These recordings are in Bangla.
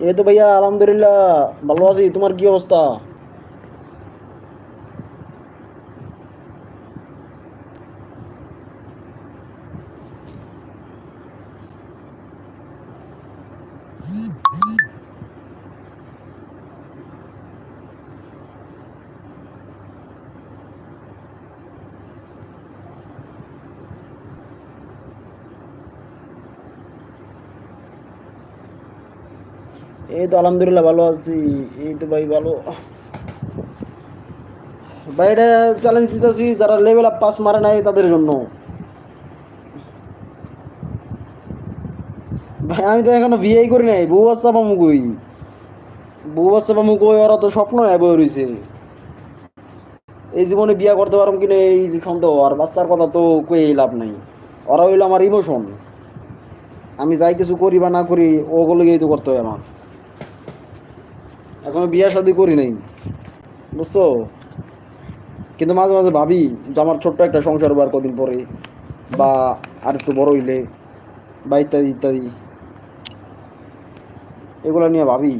এই তো ভাইয়া আলহামদুলিল্লাহ। ভালো আছি তোমার কি অবস্থা? এই তো আলহামদুলিল্লাহ ভালো আছি, এই তো ভাই ভালো। ভাই, এটা চ্যালেঞ্জ দিতেছি যারা লেভেল আপ পাস মারে নাই তাদের জন্য। ভাই, আমি তো এখনও বিয়েই করি নাই, বউ বাচ্চা পামু কই? বউ বাচ্চা পামু কই, ওরা তো স্বপ্ন বই রয়েছে এই জীবনে বিয়া করতে পারম কিনা, এই সন্দেহ আর বাচ্চার কথা তো কই লাভ নাই। ওরা হইল আমার ইমোশন আমি যাই কিছু করি বা না করি, ওগুলো তো করতে হয় আমার। এখনও বিয়া শাদি করি নাই। বুঝছ? কিন্তু মাঝে মাঝে ভাবি যে আমার ছোট্ট একটা সংসার বার কদিন পরে বা আর একটু বড় হইলে বা ইত্যাদি ইত্যাদি। এগুলো নিয়ে ভাবি।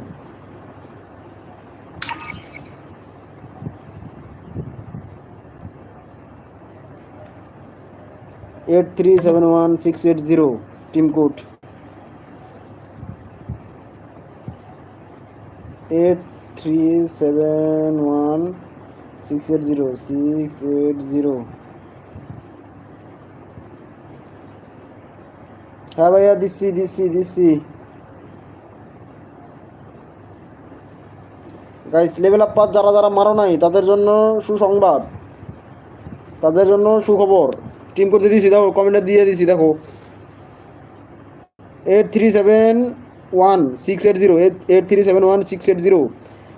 Eight three seven one six eight zero team code eight three seven one six eight zero six eight zero হ্যাঁ ভাইয়া, দিচ্ছি দিচ্ছি দিচ্ছি। গাইস লেভেল আপ পাস যারা যারা মারো নাই, তাদের জন্য সুসংবাদ। তাদের জন্য সুখবর। টিম করতে দিয়েছি দেখো কমেন্টে দিয়ে দিয়েছি দেখো। Eight three seven one six eight zero eight eight three seven one six eight zero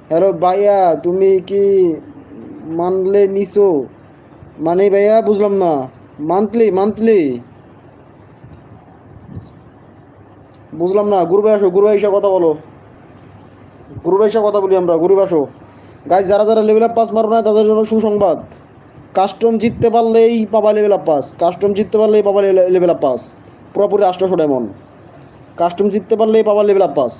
hello ভাইয়া, তুমি কি মানলে নিছো? মানে ভাইয়া, বুঝলাম না। মান্থলি মান্থলি বুঝলাম না, গুরু ভাই আসো, গুরু ভাই কথা বলো। গুরু ভাই কথা বলি আমরা, গুরু আসো। গাইজ যারা যারা লেভেল আপ পাস মারো না, তাদের জন্য সুসংবাদ। কাস্টম জিততে পারলেই পাবা লেভেল আপ পাস কাস্টম জিততে পারলেই পাবা লেভেল আপ পাস পুরোপুরি আষ্টশো ডায়মন কাস্টম জিততে পারলেই পাবা লেভেল আপ পাস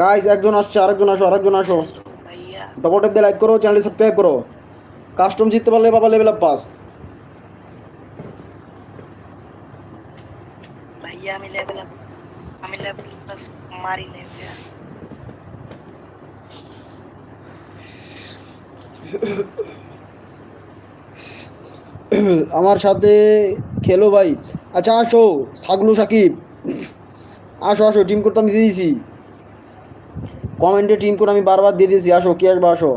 গাইজ একজন আসছে আরেকজন আসো আরেকজন আসো। ডবল ট্যাপ দিয়ে লাইক করো চ্যানেলটি সাবস্ক্রাইব করো। কাস্টম জিততে পারলে বাবা লেভেল আপ পাস ভাইয়া আমি লেভেল আপ আমি লেভেল প্লাস মারি নাই ভাইয়া। আমার সাথে খেলো ভাই। আচ্ছা আসো, সাগলু সাকিব। আসো আসো টিম কোড তো আমি দিয়ে দিয়েছি। কমেন্টে টিম কোড আমি বারবার দিয়ে দিয়েছি। আসো, কে আসবে, আসো।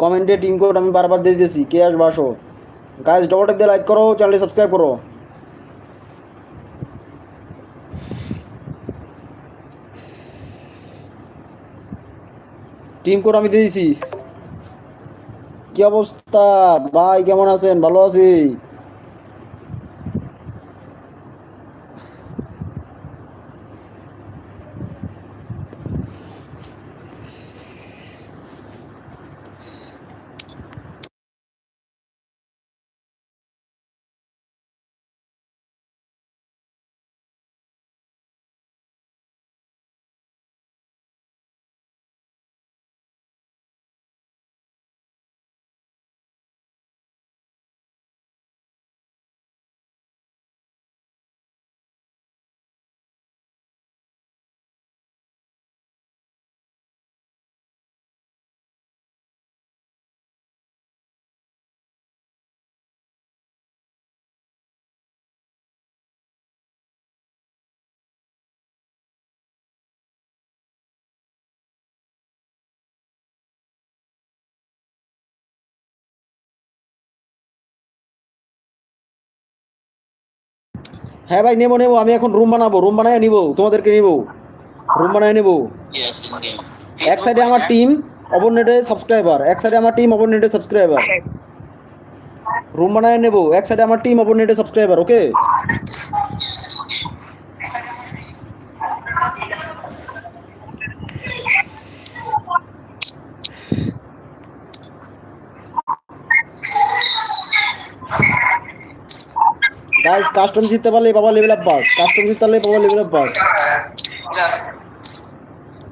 কমেন্টে টিম কোড আমি বারবার দিয়ে দিয়েছি। কে আসবে, আসো। গাইজ ডবল দিয়ে লাইক করো চ্যানেলটি সাবস্ক্রাইব করো। টিম কোড আমি দিয়ে দিয়েছি। কি অবস্থা? ভাই কেমন আছেন? ভালো আছি। হ্যাঁ ভাই নেব নেব আমি এখন রুম বানাবো রুম বানায় নিবো তোমাদেরকে নিবো রুম বানায় নিবো। এক সাইডে আমার টিম অবনেটে সাবস্ক্রাইবার এক সাইডে আমার টিম অবনেটে সাবস্ক্রাইবার রুম বানায় নেব এক সাইডে আমার টিম অপর নেটে সাবস্ক্রাইবার ওকে গাইস কাস্টম জিততে পারলে বাবা লেভেল আপ পাস কাস্টম জিততে পারলে বাবা লেভেল আপ পাস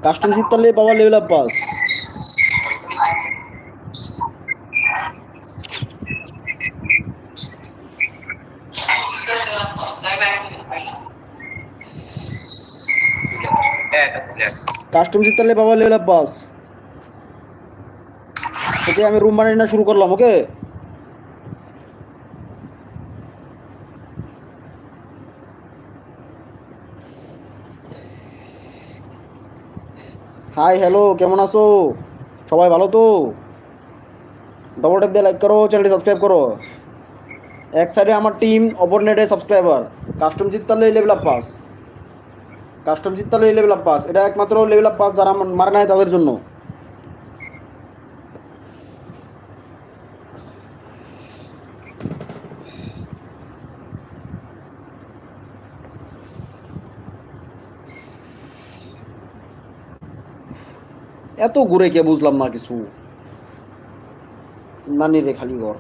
কাস্টম জিততে পারলে বাবা লেভেল আপ পাস কাস্টম জিততে পারলে বাবা লেভেল আপ পাস ওকে আমি রুম বানাই না শুরু করলাম ওকে হাই হ্যালো কেমন আছো? সবাই ভালো তো? ডবল ট্যাপ দিয়ে লাইক করো চ্যানেলটি সাবস্ক্রাইব করো। এক সাইডে আমার টিম অপর নেটে সাবস্ক্রাইবার কাস্টম জিততালে লেভেল আপ পাস কাস্টম জিততালে লেভেল আপ পাস এটা একমাত্র লেভেল আপ পাস যারা মারে নাই তাদের জন্য। এত ঘুরে কে বুঝলাম না কিছু। নানি রে খালি ঘর।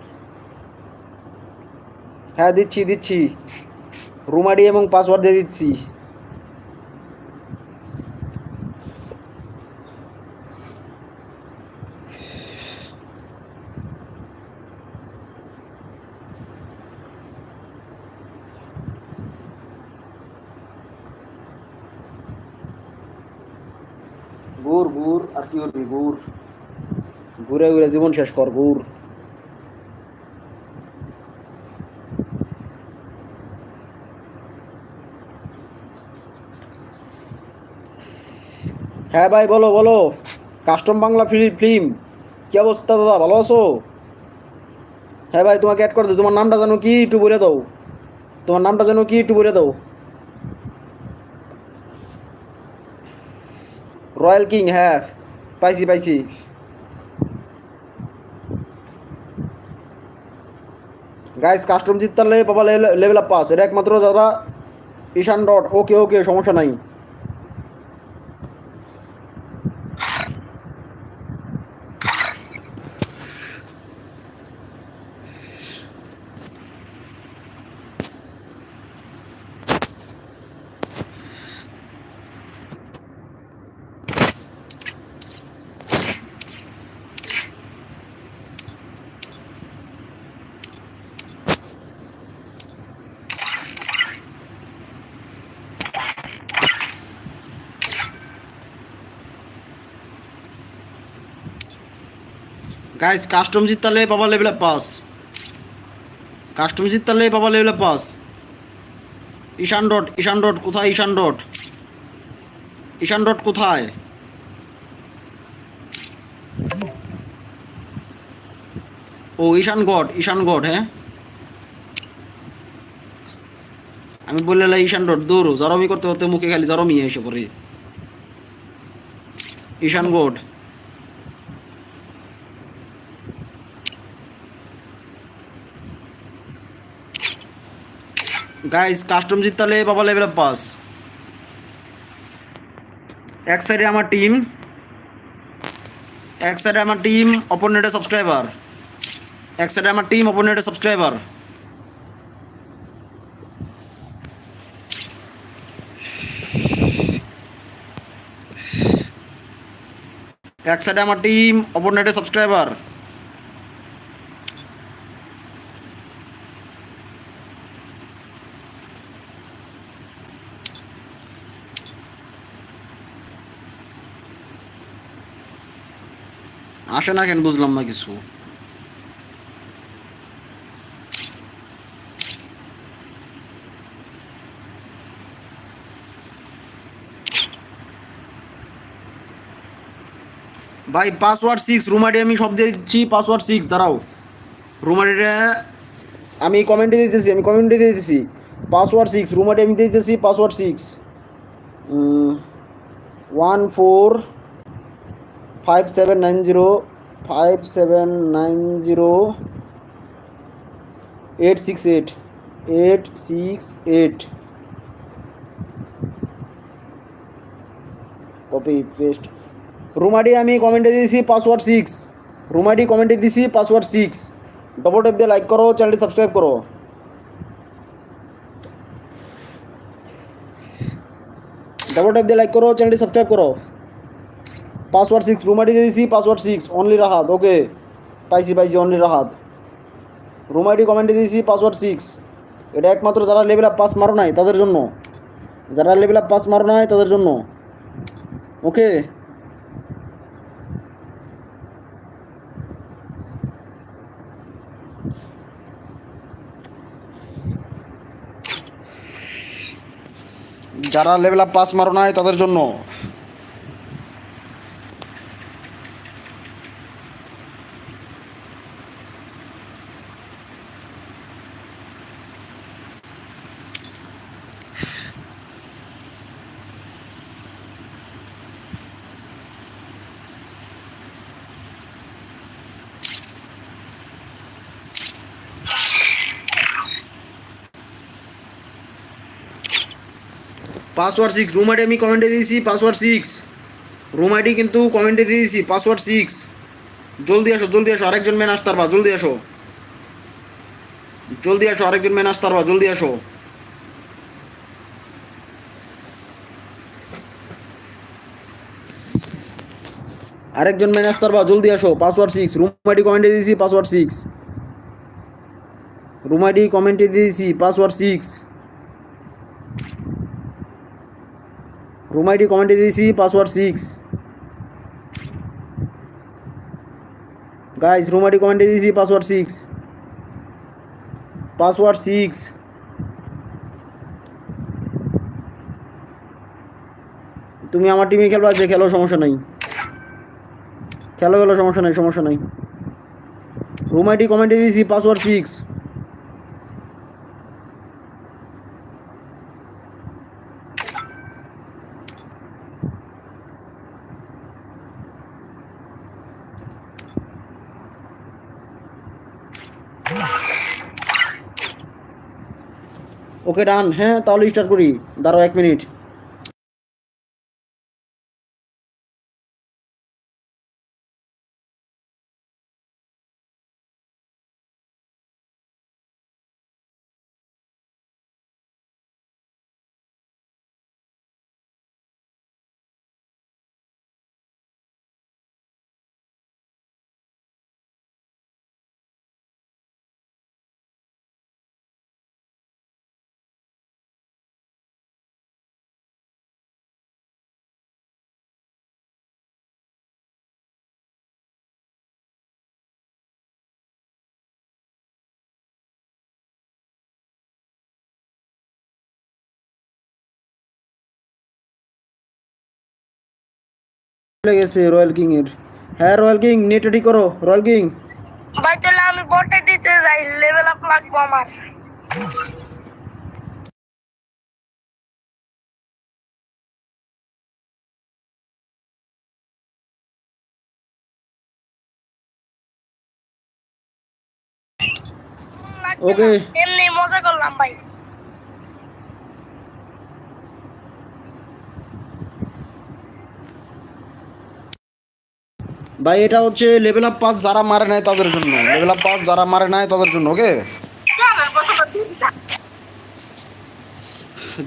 হ্যাঁ দিচ্ছি দিচ্ছি। রুম আইডি এবং পাসওয়ার্ড দিয়ে দিচ্ছি ঘুর ঘুর আর কি করবি ঘুর ঘুরে ঘুরে জীবন শেষ কর, ঘুর। হ্যাঁ ভাই, বলো বলো। Custom Bangla film. কি অবস্থা দাদা, ভালো আছো? হ্যাঁ ভাই, তোমাকে অ্যাড করে তোমার নামটা জানো কি একটু বলে দাও। তোমার নামটা জানো কি একটু বলে দাও। রয়্যাল কিং হ্যাঁ। পাইছি পাইছি। গাইস কাস্টম জিততে পাবা লেভেল আপ পাস। এটা একমাত্র যারা ইশান ডট ওকে ওকে সমস্যা নাই। গাইস কাস্টম জিততালে পাবা লেভেল পাস কাস্টম জিততালে পাবা level pass Ishan dot Ishan dot কোথায় ঈশান ডট ঈশান ডট কোথায়? ও ঈশান গড ঈশান গড হ্যাঁ? আমি বললে ঈশান ডট দৌড়ো। জরমি করতে করতে মুখে খালি জরমি এসে পড়ে। ঈশান গড গাইস কাস্টম জিততালে বাবা লেভেল আপ পাস এক সাইডে আমার টিম এক সাইডে আমার টিম অপর নেটে সাবস্ক্রাইবার এক সাইডে আমার টিম অপর নেটে সাবস্ক্রাইবার এক সাইডে আমার টিম অপর নেটে সাবস্ক্রাইবার আসে না কেন, বুঝলাম না কিছু। ভাই পাসওয়ার্ড সিক্স রুম আইডি আমি সব দিয়ে দিচ্ছি পাসওয়ার্ড সিক্স দাঁড়াও। রুম আইডিটা আমি কমেন্টে দিতেছি, আমি কমেন্টে দিয়ে দিতেছি। পাসওয়ার্ড সিক্স রুম আইডি আমি দিতেছি password six one four five seven nine zero five seven nine zero eight six eight eight six eight copy paste room ID আমি কমেন্টে দিয়েছি পাসওয়ার্ড সিক্স রুম আইডি কমেন্টে দিয়েছি পাসওয়ার্ড সিক্স ডবল টেপ দিয়ে লাইক করো চ্যানেলটি সাবস্ক্রাইব করো ডবল টেপ দিয়ে লাইক করো চ্যানেলটি সাবস্ক্রাইব করো পাসওয়ার্ড সিক্স রুম আইডি দিয়ে দিয়েছি password six only Rahat okay পাইছি পাইছি অনলি রাহাত। রুম আইডি কমেন্টে দিয়েছি, পাসওয়ার্ড সিক্স এটা একমাত্র যারা লেভেল আপ পাস মারো নাই, তাদের জন্য। যারা লেভেল আপ পাস মারো নাই, তাদের জন্য। ওকে যারা লেভেল আপ পাস মারো নাই, তাদের জন্য। পাসওয়ার্ড সিক্স রুম আইডি আমি কমেন্টে দিয়েছি পাসওয়ার্ড সিক্স রুম আইডি কিন্তু কমেন্টে দিয়ে দিয়েছি পাসওয়ার্ড সিক্স জলদি আসো জলদি আসো, আরেকজন মেন আসতে পারবা, জলদি আসো। জলদি আসো, আরেকজন মেন আসতে পারবা, জলদি আসো। আরেকজন মেন আসতে পারবা, জলদি আসো, পাসওয়ার্ড সিক্স রুম আইডি কমেন্টে দিয়েছি পাসওয়ার্ড সিক্স রুম আইডি কমেন্টে দিয়েছি পাসওয়ার্ড সিক্স রুম আইডি কমেন্টে দিয়েছি password six guys room ID কমেন্টে দিয়েছি পাসওয়ার্ড সিক্স পাসওয়ার্ড সিক্স তুমি আমার টিমে খেলবা, যে খেলো, সমস্যা নাই। খেলো খেলো, সমস্যা নাই সমস্যা নাই। রুম আইডি কমেন্টে দিয়েছি পাসওয়ার্ড সিক্স ওকে ডান হ্যাঁ তাহলে স্টার্ট করি। দাঁড়াও এক মিনিট চলে গেছে রয়্যাল কিং এর। হ্যাঁ রয়্যাল কিং নেট রেডি করো রয়্যাল কিং। ভাই তাহলে আমি বটে দিতে যাই লেভেল আপ লাগবো আমার. না, এমনি মজা করলাম ভাই। ভাই এটা হচ্ছে লেভেল আপ পাস যারা মারে নাই তাদের জন্য লেভেল আপ পাস যারা মারে নাই তাদের জন্য ওকে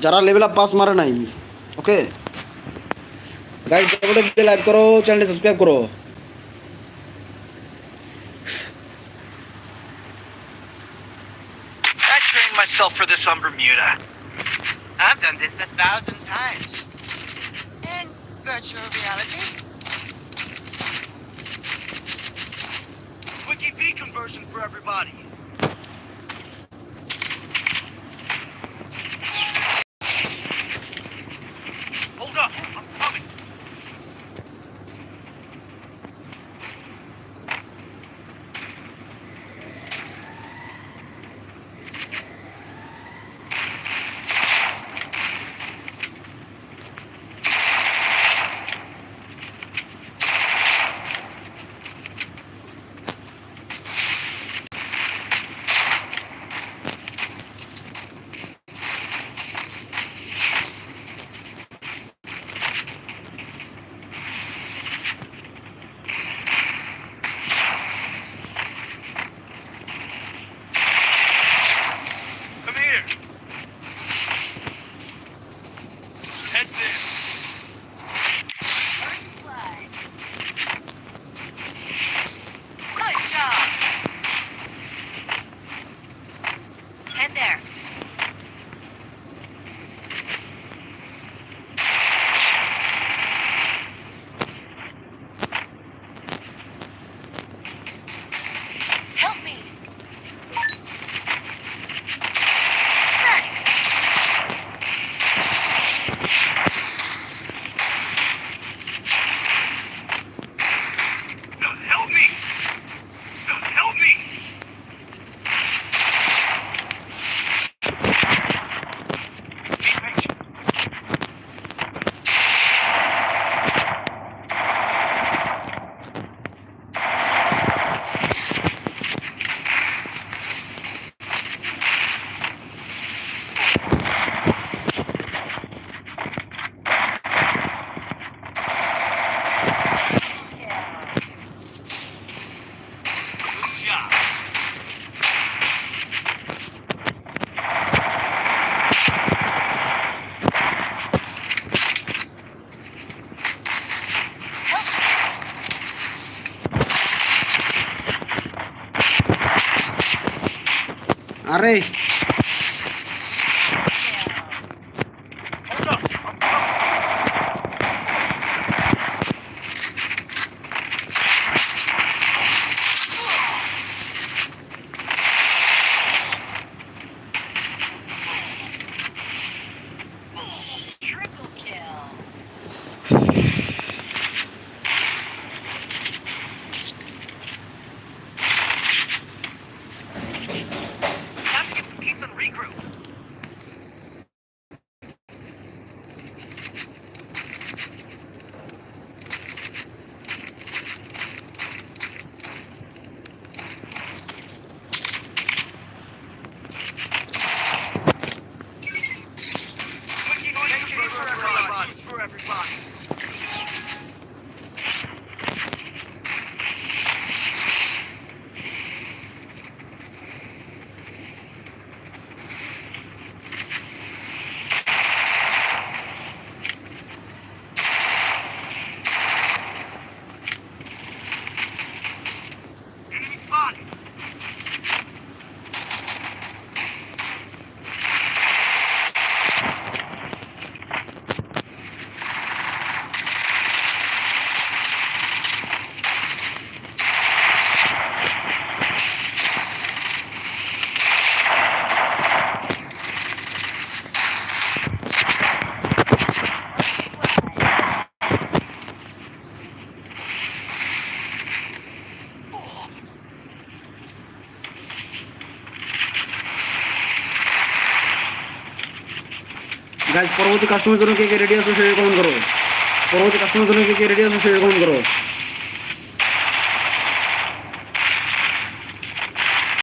যারা লেভেল আপ পাস মারে নাই ওকে গাইস ভিডিওতে লাইক করো চ্যানেলটি সাবস্ক্রাইব করো I trained myself for this on Bermuda. I've done this a thousand times. In virtual reality. for everybody. আরে গাইজ পরবর্তী কাস্টমার জন্য কে কে রেডি আছে সে কমেন্ট করো। পরবর্তী কাস্টমার জন্য কে কে রেডি আছে সে কমেন্ট করো।